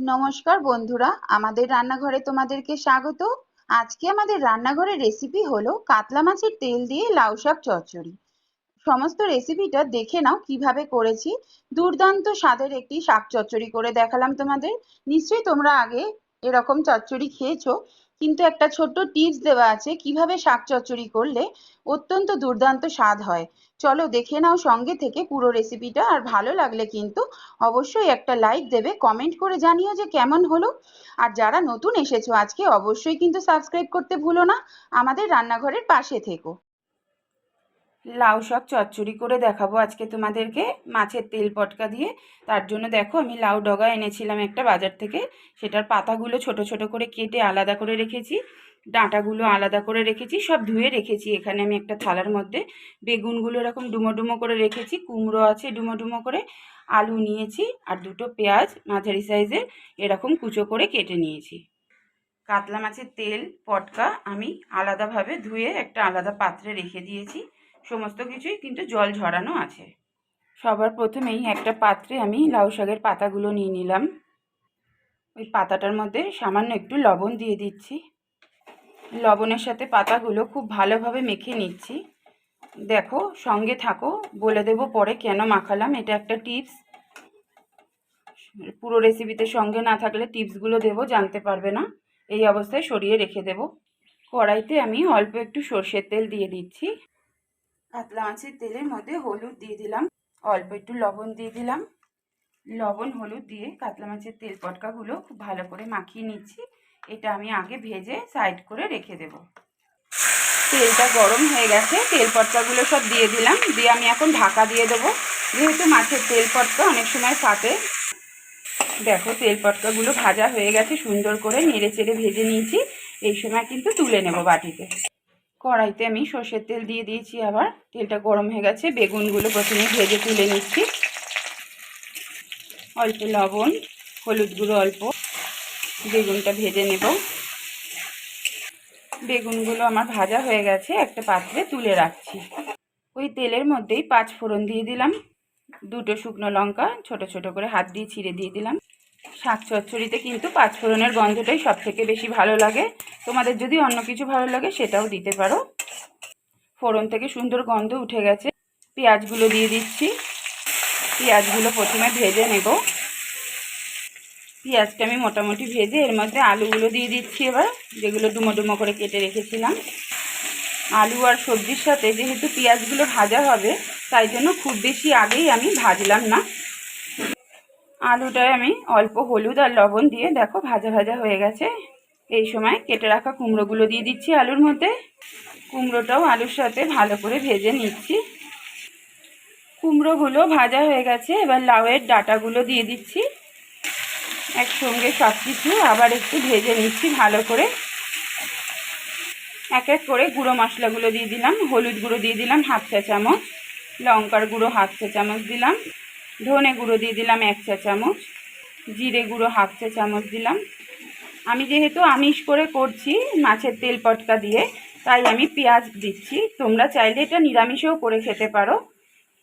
নমস্কার বন্ধুরা, আমাদের রান্নাঘরে তোমাদেরকে স্বাগত। আজকে আমাদের রান্নাঘরের রেসিপি হলো কাতলা মাছের তেল দিয়ে লাউ শাক চচ্চড়ি। সমস্ত রেসিপিটা দেখে নাও কীভাবে করেছি। দুর্দান্ত স্বাদের একটি শাক চচ্চড়ি করে দেখালাম তোমাদের। নিশ্চয়ই তোমরা আগে এরকম চচ্চড়ি খেয়েছো। কিন্তু একটা ছোট্ট টিপস দেওয়া আছে, কীভাবে শাক চচ্চড়ি করলে অত্যন্ত দুর্দান্ত স্বাদ হয়। চলো দেখে নাও সঙ্গে থেকে পুরো রেসিপিটা আর ভালো লাগলে কিন্তু অবশ্যই একটা লাইক দেবে কমেন্ট করে জানিও যে কেমন হলো। আর যারা নতুন এসেছ আজকে অবশ্যই কিন্তু সাবস্ক্রাইব করতে ভুলো না, আমাদের রান্নাঘরের পাশে থেকো। লাউ শাক চচ্চড়ি করে দেখাবো আজকে তোমাদেরকে, মাছের তেল পটকা দিয়ে। তার জন্য দেখো, আমি লাউ ডগা এনেছিলাম একটা বাজার থেকে। সেটার পাতাগুলো ছোট ছোট করে কেটে আলাদা করে রেখেছি। ডাঁটাগুলো আলাদা করে রেখেছি, সব ধুয়ে রেখেছি এখানে আমি একটা থালার মধ্যে। বেগুনগুলো এরকম ডুমো ডুমো করে রেখেছি, কুমড়ো আছে ডুমো ডুমো করে। আলু নিয়েছি আর দুটো পেঁয়াজ, মাঝারি সাইজের, এরকম কুচো করে কেটে নিয়েছি। কাতলা মাছের তেল, পটকা আমি আলাদাভাবে ধুয়ে একটা আলাদা পাত্রে রেখে দিয়েছি। সমস্ত কিছুই কিন্তু জল ঝরানো আছে। সবার প্রথমেই একটা পাত্রে আমি লাউ শাকের পাতাগুলো নিয়ে নিলাম। ওই পাতাটার মধ্যে সামান্য একটু লবণ দিয়ে দিচ্ছি। লবণের সাথে পাতাগুলো খুব ভালোভাবে মেখে নিচ্ছি। দেখো, সঙ্গে থাকো, বলে দেবো পরে কেন মাখালাম, এটা একটা টিপস। পুরো রেসিপিতে সঙ্গে না থাকলে টিপসগুলো দেবো, জানতে পারবে না। এই অবস্থায় সরিয়ে রেখে দেব। কড়াইতে আমি অল্প একটু সর্ষের তেল দিয়ে দিচ্ছি। কাতলা মাছের তেলের মধ্যে হলুদ দিয়ে দিলাম। অল্প একটু লবণ দিয়ে দিলাম। লবণ, হলুদ দিয়ে কাতলা মাছের তেল পটকাগুলো খুব ভালো করে মাখিয়ে নিচ্ছি। এটা আমি আগে ভেজে সাইড করে রেখে দেব। তেলটা গরম হয়ে গেছে, তেল পটকাগুলো সব দিয়ে দিলাম। দিয়ে আমি এখন ঢাকা দিয়ে দেবো। যেহেতু মাছের তেল পটকা অনেক সময় ফাটে। দেখো, তেল পটকাগুলো ভাজা হয়ে গেছে, সুন্দর করে নেড়ে চেড়ে ভেজে নিয়েছি। এই সময় কিন্তু তুলে নেব বাটিতে। কড়াইতে আমি সর্ষের তেল দিয়ে দিয়েছি আবার। তেলটা গরম হয়ে গেছে, বেগুনগুলো প্রথমে ভেজে তুলে নিচ্ছি। অল্প লবণ, হলুদ গুঁড়ো অল্প, বেগুনটা ভেজে নেব। বেগুনগুলো আমার ভাজা হয়ে গেছে, একটা পাত্রে তুলে রাখছি। ওই তেলের মধ্যেই পাঁচ ফোড়ন দিয়ে দিলাম। দুটো শুকনো লঙ্কা, ছোট ছোট করে হাত দিয়ে ছিঁড়ে দিয়ে দিলাম। শাক চচ্চড়িতে কিন্তু পাঁচফোড়নের গন্ধটাই সব থেকে বেশি ভালো লাগে। তোমাদের যদি অন্য কিছু ভালো লাগে সেটাও দিতে পারো। ফোড়ন থেকে সুন্দর গন্ধ উঠে গেছে। পেঁয়াজগুলো দিয়ে দিচ্ছি। পেঁয়াজগুলো প্রথমে ভেজে নেব। পেঁয়াজটা আমি মোটামুটি ভেজে এর মধ্যে আলুগুলো দিয়ে দিচ্ছি এবার, যেগুলো ডুমো ডুমো করে কেটে রেখেছিলাম। আলু আর সবজির সাথে যেহেতু পেঁয়াজগুলো ভাজা হবে, তাই জন্য খুব বেশি আগেই আমি ভাজলাম না। আলুটায় আমি অল্প হলুদ আর লবণ দিয়ে দেখো ভাজা ভাজা হয়ে গেছে। এই সময় কেটে রাখা কুমড়োগুলো দিয়ে দিচ্ছি আলুর মধ্যে। কুমড়োটাও আলুর সাথে ভালো করে ভেজে নিচ্ছি। কুমড়োগুলো ভাজা হয়ে গেছে, এবার লাউয়ের ডাটাগুলো দিয়ে দিচ্ছি। একসঙ্গে সব কিছু আবার একটু ভেজে নিচ্ছি ভালো করে। এক এক করে গুঁড়ো মশলাগুলো দিয়ে দিলাম, হলুদ গুঁড়ো দিয়ে দিলাম হাফ চা চামচ, লঙ্কার গুঁড়ো হাফ চা চামচ দিলাম। ধনে গুঁড়ো দিয়ে দিলাম এক চা চামচ, জিরে গুঁড়ো হাফ চা চামচ দিলাম। আমি যেহেতু আমিষ করে করছি মাছের তেল পটকা দিয়ে, তাই আমি পেঁয়াজ দিচ্ছি। তোমরা চাইলে এটা নিরামিষেও করে খেতে পারো।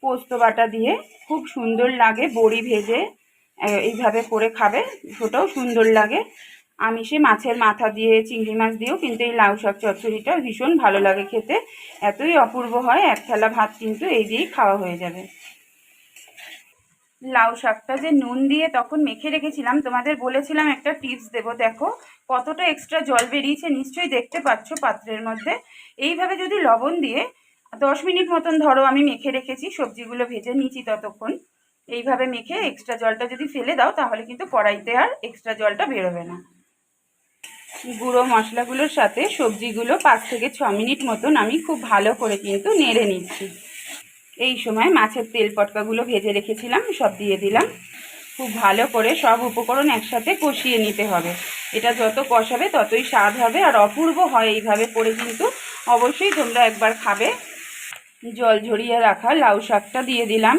পোস্ত বাটা দিয়ে খুব সুন্দর লাগে, বড়ি ভেজে এইভাবে করে খাবে ওটাও সুন্দর লাগে। আমিষে মাছের মাথা দিয়ে, চিংড়ি মাছ দিয়েও কিন্তু এই লাউ শাক চচ্চড়িটা ভীষণ ভালো লাগে খেতে। এতই অপূর্ব হয়, এক থালা ভাত কিন্তু এই দিয়েই খাওয়া হয়ে যাবে। লাউ শাকটা যে নুন দিয়ে তখন মেখে রেখেছিলাম, তোমাদের বলেছিলাম একটা টিপস দেবো। দেখো, কতটা এক্সট্রা জল বেরিয়েছে নিশ্চয়ই দেখতে পাচ্ছ পাত্রের মধ্যে। এইভাবে যদি লবণ দিয়ে দশ মিনিট মতন ধরো আমি মেখে রেখেছি, সবজিগুলো ভেজে নিয়েছি ততক্ষণ, এইভাবে মেখে এক্সট্রা জলটা যদি ফেলে দাও, তাহলে কিন্তু কড়াইতে আর এক্সট্রা জলটা বেরোবে না। গুঁড়ো মশলাগুলোর সাথে সবজিগুলো পাঁচ থেকে ছ মিনিট মতন আমি খুব ভালো করে কিন্তু নেড়ে নিচ্ছি। এই সময় মাছের তেল পটকাগুলো ভেজে রেখেছিলাম, সব দিয়ে দিলাম। খুব ভালো করে সব উপকরণ একসাথে কষিয়ে নিতে হবে। এটা যত কষাবে ততই স্বাদ হবে আর অপূর্ব হয় এইভাবে করে কিন্তু অবশ্যই তোমরা একবার খাবে। জল ঝরিয়ে রাখা লাউ শাকটা দিয়ে দিলাম।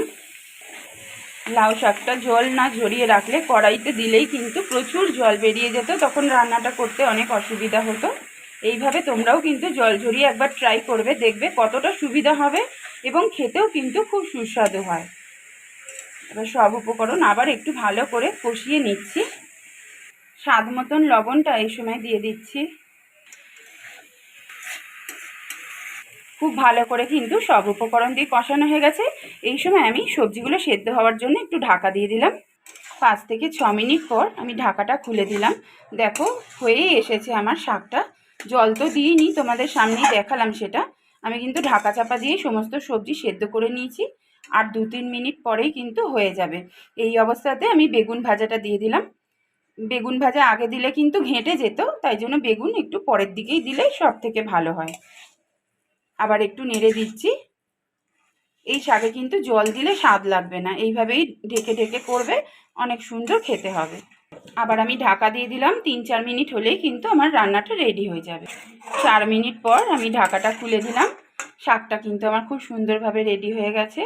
লাউ শাকটা জল না ঝরিয়ে রাখলে কড়াইতে দিলেই কিন্তু প্রচুর জল বেরিয়ে যেত, তখন রান্নাটা করতে অনেক অসুবিধা হতো। এইভাবে তোমরাও কিন্তু জল ঝরিয়ে একবার ট্রাই করবে, দেখবে কতটা সুবিধা হবে। এবং খেতেও কিন্তু খুব সুস্বাদু হয়। এবার সব উপকরণ আবার একটু ভালো করে কষিয়ে নিচ্ছি। স্বাদ মতন লবণটা এই সময় দিয়ে দিচ্ছি। খুব ভালো করে কিন্তু সব উপকরণ দিয়ে কষানো হয়ে গেছে। এই সময় আমি সবজিগুলো সেদ্ধ হওয়ার জন্য একটু ঢাকা দিয়ে দিলাম। পাঁচ থেকে ছ মিনিট পর আমি ঢাকাটা খুলে দিলাম। দেখো হয়েই এসেছে আমার শাকটা। জল তো দিইনি, তোমাদের সামনেই দেখালাম সেটা। আমি কিন্তু ঢাকা চাপা দিয়ে সমস্ত সবজি সেদ্ধ করে নিয়েছি। আর দু তিন মিনিট পরেই কিন্তু হয়ে যাবে। এই অবস্থাতে আমি বেগুন ভাজাটা দিয়ে দিলাম। বেগুন ভাজা আগে দিলে কিন্তু ঘেঁটে যেত, তাই জন্য বেগুন একটু পরের দিকেই দিলে সব থেকে ভালো হয়। আবার একটু নেড়ে দিচ্ছি। এই শাকে কিন্তু জল দিলে স্বাদ লাগবে না। এইভাবেই ঢেকে ঢেকে করবে, অনেক সুন্দর খেতে হবে। আবার আমি ঢাকা দিয়ে দিলাম তিন চার মিনিট হলেই কিন্তু আমার রান্নাটা রেডি হয়ে যাবে। চার মিনিট পর আমি ঢাকাটা খুলে দিলাম। শাকটা কিন্তু আমার খুব সুন্দরভাবে রেডি হয়ে গেছে।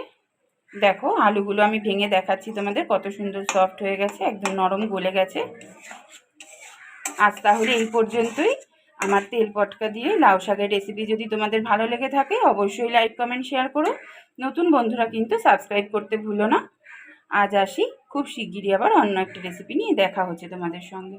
দেখো আলুগুলো আমি ভেঙে দেখাচ্ছি তোমাদের, কত সুন্দর সফট হয়ে গেছে, একদম নরম গলে গেছে। আজ তাহলে এই পর্যন্তই। আমার তেল পটকা দিয়ে লাউ শাকের রেসিপি যদি তোমাদের ভালো লেগে থাকে, অবশ্যই লাইক কমেন্ট শেয়ার করো। নতুন বন্ধুরা কিন্তু সাবস্ক্রাইব করতে ভুলো না। আজ আসি। খুব শিগগিরই আবার অন্য একটা রেসিপি নিয়ে দেখা হচ্ছে তোমাদের সঙ্গে।